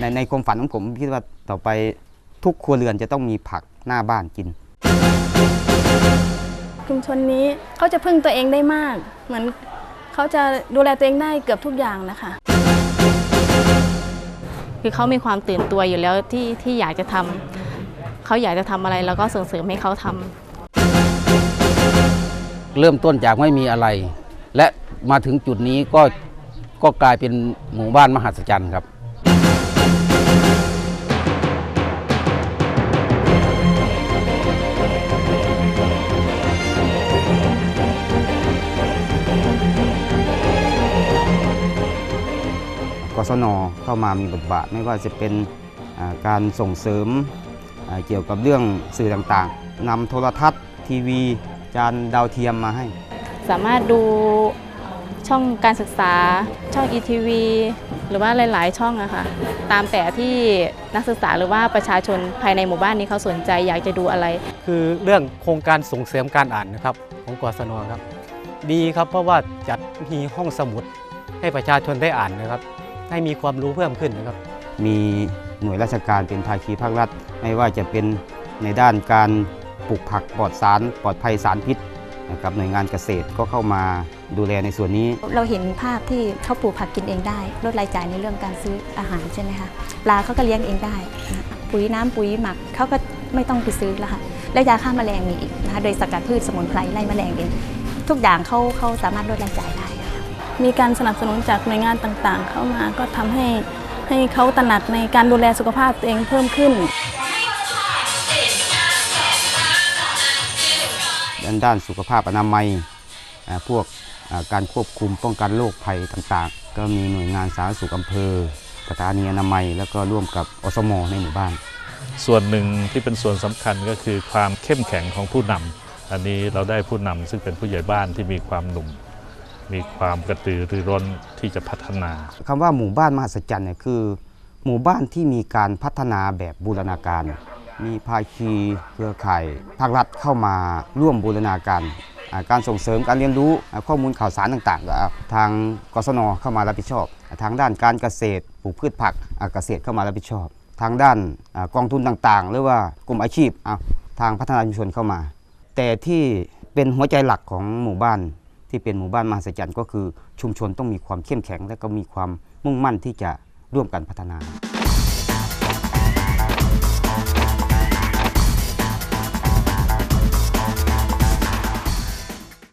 ในในความฝันของผมคิดว่าต่อไปทุกครัวเรือนจะต้องมีผักหน้าบ้านกิน ชุมชนนี้เขาจะพึ่งตัวเองได้มาก เหมือนเขาจะดูแลตัวเองได้เกือบทุกอย่างนะคะคือเขามีความตื่นตัวอยู่แล้วที่ที่อยากจะทำเขาอยากจะทำอะไรแล้วก็ส่งเสริมให้เขาทำเริ่มต้นจากไม่มีอะไร และมาถึงจุดนี้ก็ก็กลายเป็นหมู่บ้านมหัศจรรย์ครับ กศนเข้ามามีบทบาท ไม่ว่าจะเป็นอ่าการส่งเสริมอ่าเกี่ยวกับเรื่องสื่อต่างๆนำโทรทัศน์ทีวี จานดาวเทียมมาให้ สามารถดูช่องการศึกษาช่อง ETV หรือว่าหลาย ๆ ช่องอะค่ะตามแต่ที่นักศึกษาหรือว่าประชาชนภายในหมู่บ้านนี้เขาสนใจอยากจะดูอะไร คือเรื่องโครงการส่งเสริมการอ่านนะครับของกศนครับ ดีครับเพราะว่าจัดมีห้องสมุดให้ประชาชนได้อ่านนะครับ ให้มีความรู้เพิ่มขึ้นนะครับ มีหน่วยราชการเป็นภาคีภาครัฐ ไม่ว่าจะเป็นในด้านการปลูกผักปลอดสารปลอดภัยสารพิษนะครับหน่วยงานเกษตรก็เข้ามาดูแลในส่วนนี้ เราเห็นภาพที่เขาปลูกผักกินเองได้ลดรายจ่ายในเรื่องการซื้ออาหารใช่ไหมคะปลาเขาก็เลี้ยงเองได้นะปุ๋ยน้ำปุ๋ยหมักเขาก็ไม่ต้องไปซื้อแล้วค่ะและยาฆ่าแมลงมีอีกนะคะโดยสกัดพืชสมุนไพรไล่แมลงเองทุกอย่างเขาเขาสามารถลดรายจ่ายได้ค่ะ มีการสนับสนุนจากหน่วยงานต่างๆ เข้ามาก็ทำให้ให้เขาตระหนักในการดูแลสุขภาพตัวเองเพิ่มขึ้น ด้านด้านสุขภาพอนามัยอ่าพวกอ่าการควบคุมป้องกันโรคภัยต่างๆ ก็มีหน่วยงานสาธารณสุขอำเภอสถานีอนามัย แล้วก็ร่วมกับอสมในหมู่บ้าน ส่วนหนึ่งที่เป็นส่วนสำคัญก็คือความเข้มแข็งของผู้นำอันนี้เราได้ผู้นำซึ่งเป็นผู้ใหญ่บ้านที่มีความหนุ่ม มีความกระตือรือร้นที่จะพัฒนา คำว่าหมู่บ้านมหัศจรรย์เนี่ยคือ หมู่บ้านที่มีการพัฒนาแบบบูรณาการ มีภาคีเครือข่ายภาครัฐเข้ามาร่วมบูรณาการอ่าการส่งเสริมการเรียนรู้อ่าข้อมูลข่าวสารต่างๆก็เอาทางกศนเข้ามารับผิดชอบอ่าทางด้านการเกษตรปลูกพืชผักอ่าเกษตรเข้ามารับผิดชอบ ทางด้านอ่ากองทุนต่างๆ หรือว่ากลุ่มอาชีพอ่าทางพัฒนาชุมชนเข้ามา แต่ที่เป็นหัวใจหลักของหมู่บ้าน ที่เป็นหมู่บ้านมหัศจรรย์ก็คือชุมชนต้องมีความเข้มแข็ง และก็มีความมุ่งมั่นที่จะร่วมกันพัฒนา